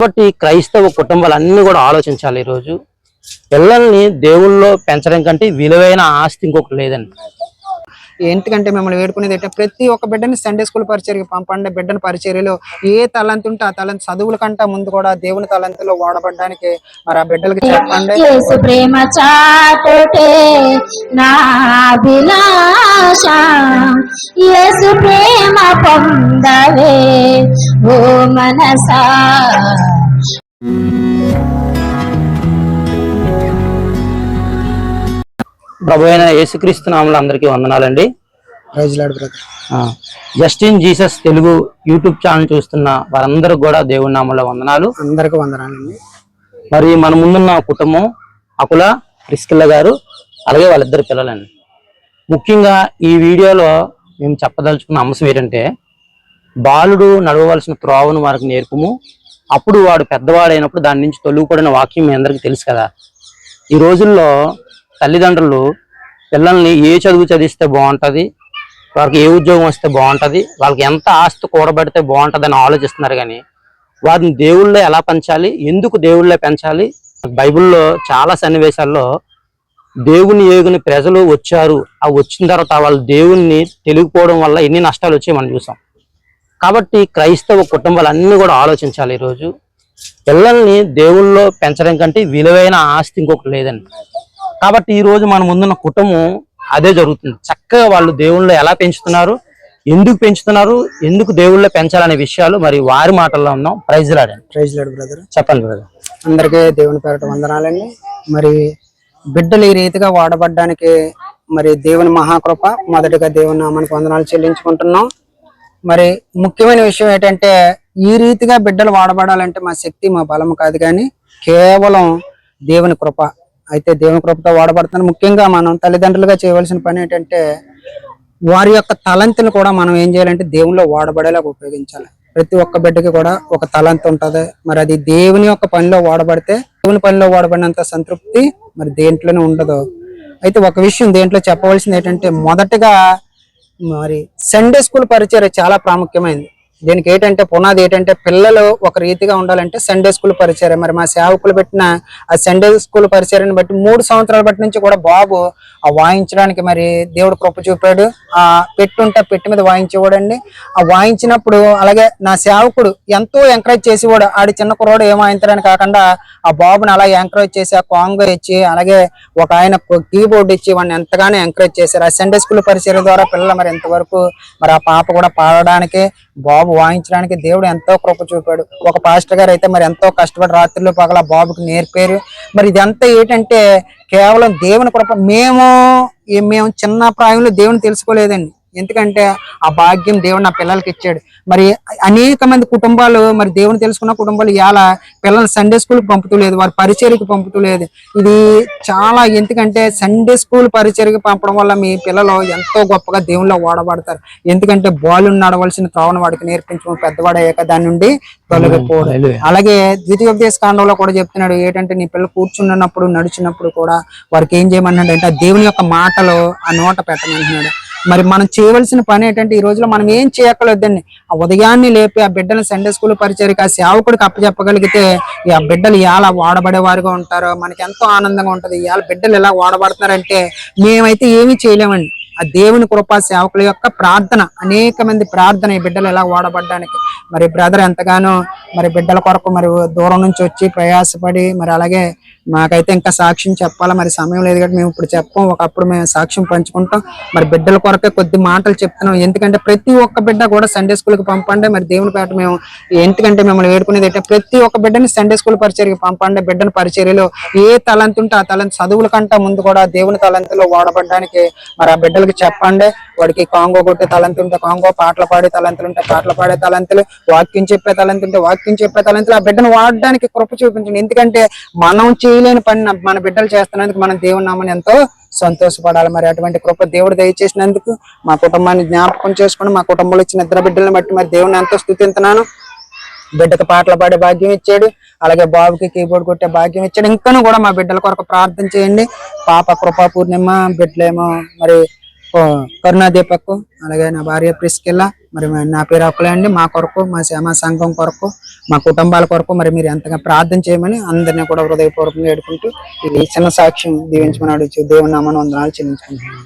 కాబట్టి క్రైస్తవ కుటుంబాలు అన్ని కూడా ఆలోచించాలి ఈరోజు. పిల్లల్ని దేవుళ్ళలో పెంచడం కంటే విలువైన ఆస్తి ఇంకొకటి లేదండి. ఎందుకంటే మిమ్మల్ని వేడుకునేది ఏంటంటే ప్రతి ఒక్క బిడ్డని సండే స్కూల్ పరిచర్కి పంపండి బిడ్డని పరిచర్యలో ఏ తలంతు ఉంటే ఆ తలంతు చదువుల కంటే ముందు కూడా దేవుని తలంతులో వాడబడడానికి మరి ఆ బిడ్డలకి చెప్పండి. యేసు ప్రేమ చాటుటే నా అభిలాష. యేసు ప్రేమ పొందవే ఓ మనసా. ప్రభు అయిన యేసుక్రీస్తు నామములో అందరికీ వందనాలండి. Justin Jesus Telugu YouTube channel చూస్తున్న వారందరికి కూడా దేవుని నామంలో వందనాలు. అందరికి వందనాలండి. మరి మన ముందున్న కుటుంబం అకుల ప్రిస్కిల్ల గారు అలాగే వాళ్ళిద్దరు పిల్లలండి. ముఖ్యంగా ఈ వీడియోలో మేము చెప్పదలుచుకున్న అంశం ఏంటంటే బాలుడు నడవవలసిన త్రోవను వారికి నేర్పుము. అప్పుడు వాడు పెద్దవాడైనప్పుడు దాని నుంచి తొలుగుపడిన వాక్యం మీ అందరికీ తెలుసు కదా. ఈ రోజుల్లో తల్లిదండ్రులు పిల్లల్ని ఏ చదువు చదివిస్తే బాగుంటుంది వారికి ఏ ఉద్యోగం వస్తే బాగుంటుంది వాళ్ళకి ఎంత ఆస్తి కూడబెడితే బాగుంటుంది అని ఆలోచిస్తున్నారు కానీ వారిని దేవుళ్ళో ఎలా పెంచాలి ఎందుకు దేవుళ్ళో పెంచాలి? బైబిల్లో చాలా సన్నివేశాల్లో దేవుని ఏగుని ప్రజలు వచ్చారు. ఆ వచ్చిన తర్వాత వాళ్ళు దేవుణ్ణి తెలియకపోవడం వల్ల ఎన్ని నష్టాలు వచ్చాయి మనం చూసాం. కాబట్టి క్రైస్తవ కుటుంబాలు అన్ని కూడా ఆలోచించాలి ఈరోజు. పిల్లల్ని దేవుళ్ళలో పెంచడం కంటే విలువైన ఆస్తి ఇంకొకటి లేదండి. కాబట్టి ఈ రోజు మన ముందున్న కుటుంబం అదే జరుగుతుంది. చక్కగా వాళ్ళు దేవుళ్ళలో ఎలా పెంచుతున్నారు? ఎందుకు పెంచుతున్నారు? ఎందుకు దేవుళ్ళలో పెంచాలనే విషయాలు మరి వారి మాటల్లో ఉన్నాం. ప్రైజ్ లాడండి ప్రైజ్ లాడ్ బ్రదర్ చెప్పండి బ్రదర్ అందరికీ దేవుని పేరట వందనాలండి. మరి బిడ్డలు ఈ రీతిగా వాడబడ్డానికి మరి దేవుని మహాకృప మొదటిగా దేవుని నామానికి వందనాలు చెల్లించుకుంటున్నాం. మరి ముఖ్యమైన విషయం ఏంటంటే ఈ రీతిగా బిడ్డలు వాడబడాలంటే మా శక్తి మా బలం కాదు కానీ కేవలం దేవుని కృప. అయితే దేవుని కృపతో వాడబడుతున్నాను ముఖ్యంగా మనం తల్లిదండ్రులుగా చేయవలసిన పని ఏంటంటే వారి యొక్క తలంతుని కూడా మనం ఏం చేయాలంటే దేవునిలో వాడబడేలాగా ఉపయోగించాలి. ప్రతి ఒక్క బిడ్డకి కూడా ఒక తలంత ఉంటుంది. మరి అది దేవుని యొక్క పనిలో వాడబడితే దేవుని పనిలో వాడబడినంత సంతృప్తి మరి దేంట్లోనే ఉండదు. అయితే ఒక విషయం దేంట్లో చెప్పవలసింది ఏంటంటే మొదటగా మరి సండే స్కూల్ పరిచయం చాలా ప్రాముఖ్యమైంది. దీనికి ఏంటంటే పునాది ఏంటంటే పిల్లలు ఒక రీతిగా ఉండాలంటే సండే స్కూల్ పరిచయం మరి మా సేవకులు పెట్టిన ఆ సండే స్కూల్ పరిచయాన్ని బట్టి మూడు సంవత్సరాల బట్టి నుంచి కూడా బాబు ఆ వాయించడానికి మరి దేవుడు కృప చూపాడు. ఆ పెట్టుంటే పెట్టి మీద వాయించేవాడండి. ఆ వాయించినప్పుడు అలాగే నా సేవకుడు ఎంతో ఎంకరేజ్ చేసేవాడు. ఆడి చిన్న కుర్రోడు ఏం వాయించడానికి కాకుండా ఆ బాబుని అలా ఎంకరేజ్ చేసి ఆ కాంగో ఇచ్చి అలాగే ఒక ఆయన కీబోర్డ్ ఇచ్చి వాడిని ఎంతగానో ఎంకరేజ్ చేశారు. ఆ సండే స్కూల్ పరిచయం ద్వారా పిల్లలు మరి ఎంతవరకు మరి ఆ పాప కూడా పాడడానికి బాబు వాయించడానికి దేవుడు ఎంతో కృప చూపాడు. ఒక పాస్టర్ గారు అయితే మరి ఎంతో కష్టపడి రాత్రిలో పగల బాబుకి నేర్పారు. మరి ఇదంతా ఏంటంటే కేవలం దేవుని కృప. మేము మేము చిన్న ప్రాయంలో దేవుని తెలుసుకోలేదండి. ఎందుకంటే ఆ భాగ్యం దేవుడు నా పిల్లలకి ఇచ్చాడు. మరి అనేక మంది కుటుంబాలు మరి దేవుని తెలుసుకున్న కుటుంబాలు ఇలా పిల్లల్ని సండే స్కూల్కి పంపుతూ లేదు వారి పరిచర్కి పంపుతూ లేదు ఇది చాలా ఎందుకంటే సండే స్కూల్ పరిచర్కి పంపడం వల్ల మీ పిల్లలు ఎంతో గొప్పగా దేవునిలో వాడబడతారు ఎందుకంటే బాలు నడవలసిన త్రోవను వాడికి నేర్పించడం పెద్దవాడు అయ్యాక దాని నుండి తొలగిపోవడం. అలాగే ద్వితీయోపదేశ కాండంలో కూడా చెప్తున్నాడు ఏంటంటే నీ పిల్లలు కూర్చున్నప్పుడు నడిచినప్పుడు కూడా వారికి ఏం చేయమన్నాడు అంటే దేవుని యొక్క మాటలు ఆ నోట పెట్టమంటున్నాడు మరి మనం చేయవలసిన పని ఏంటంటే ఈ రోజులో మనం ఏం చేయక్కర్లేదండి ఆ ఉదయాన్నే లేపి ఆ బిడ్డలు సండే స్కూల్ పరిచయకి ఆ సేవకుడికి అప్పచెప్పగలిగితే ఈ ఆ బిడ్డలు ఎలా వాడబడేవారుగా ఉంటారో. మనకి ఎంతో ఆనందంగా ఉంటది. ఇవాళ బిడ్డలు ఎలా వాడబడుతున్నారంటే మేమైతే ఏమీ చేయలేమండి. ఆ దేవుని కృపా సేవకుల యొక్క ప్రార్థన అనేక మంది ప్రార్థన ఈ బిడ్డలు ఎలా వాడబడ్డానికి. మరి బ్రదర్ ఎంతగానో మరి బిడ్డల కొరకు మరి దూరం నుంచి వచ్చి ప్రయాసపడి మరి అలాగే మాకైతే ఇంకా సాక్ష్యం చెప్పాలా? మరి సమయం లేదు కాబట్టి మేము ఇప్పుడు చెప్పాం. ఒకప్పుడు మేము సాక్ష్యం పంచుకుంటాం. మరి బిడ్డల కొరకే కొద్ది మాటలు చెప్తున్నాం. ఎందుకంటే ప్రతి ఒక్క బిడ్డ కూడా సండే స్కూల్కి పంపండి. మరి దేవుని పేట మేము ఎందుకంటే మిమ్మల్ని వేడుకునేది అంటే ప్రతి ఒక్క బిడ్డని సండే స్కూల్ పరిచర్కి పంపండి బిడ్డని పరిచర్యలో ఏ తలంతు ఉంటే ఆ తలంతు చదువుల కంటే ముందు కూడా దేవుని తలంతలో వాడబడడానికి మరి ఆ బిడ్డలకి చెప్పండి. వాడికి కాంగో కొట్టే తలంతు ఉంటే కాంగో పాటలు పాడే తలంతులు ఉంటే పాటలు పాడే తలంతులు వాక్యం చెప్పే తలంతుంటే వాక్యం చెప్పే తలంతులు ఆ బిడ్డను వాడడానికి కృప చూపించండి. ఎందుకంటే మనం చేయలేని పని మన బిడ్డలు చేస్తున్నందుకు మనం దేవుని నామని ఎంతో సంతోషపడాలి. మరి అటువంటి కృప దేవుడు దయచేసినందుకు మా కుటుంబాన్ని జ్ఞాపకం చేసుకుని మా కుటుంబంలో ఇచ్చిన ఇద్దరు బిడ్డలను బట్టి మరి దేవుని ఎంతో స్థుతింతున్నాను బిడ్డకు పాటలు పాడే భాగ్యం ఇచ్చాడు. అలాగే బాబుకి కీబోర్డ్ కొట్టే భాగ్యం ఇచ్చాడు. ఇంకనూ కూడా మా బిడ్డల కొరకు ప్రార్థన చేయండి. పాప కృపా పూర్ణిమ బిడ్డలేమో మరి కరుణా దీపక్ అలాగే నా భార్య ప్రిస్కిల్ల మరి నా పేరు అప్పులే అండి మా కొరకు మా సేమా సంఘం కొరకు మా కుటుంబాల కొరకు మరి మీరు ఎంతగా ప్రార్థన చేయమని అందరినీ కూడా హృదయపూర్వకంగా వేడుకుంటూ ఇది చిన్న సాక్ష్యం దీవించమని అడుగుతూ దేవుని నామను వందనాలు చెల్లించుకుంటున్నాను.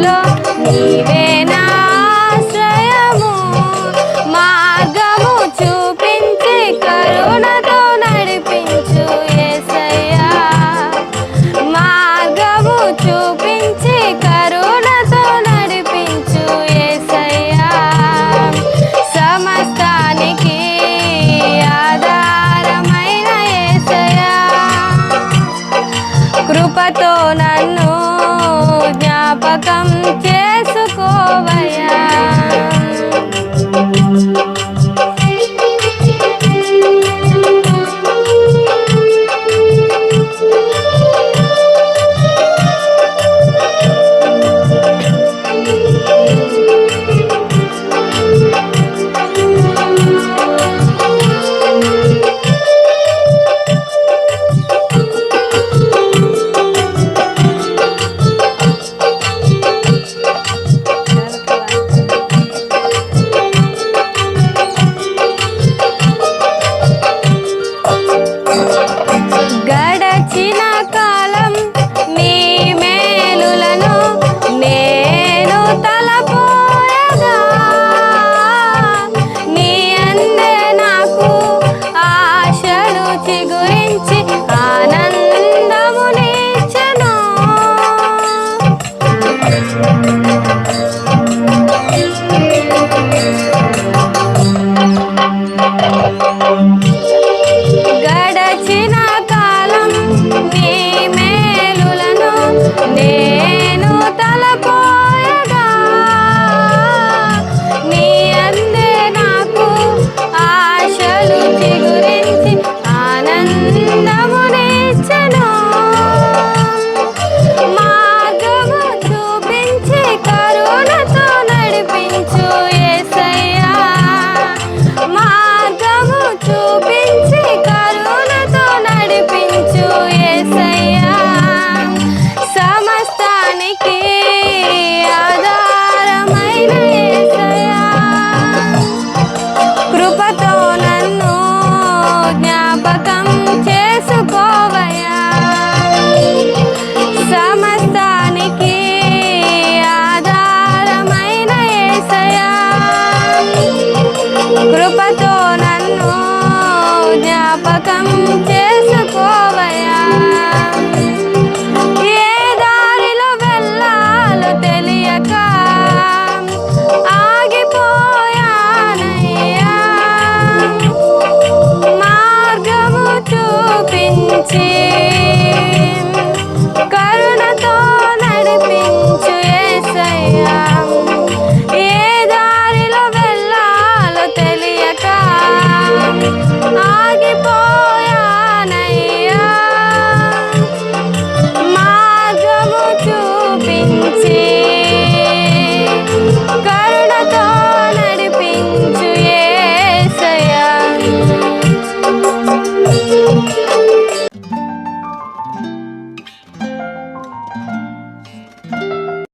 ¡Gracias!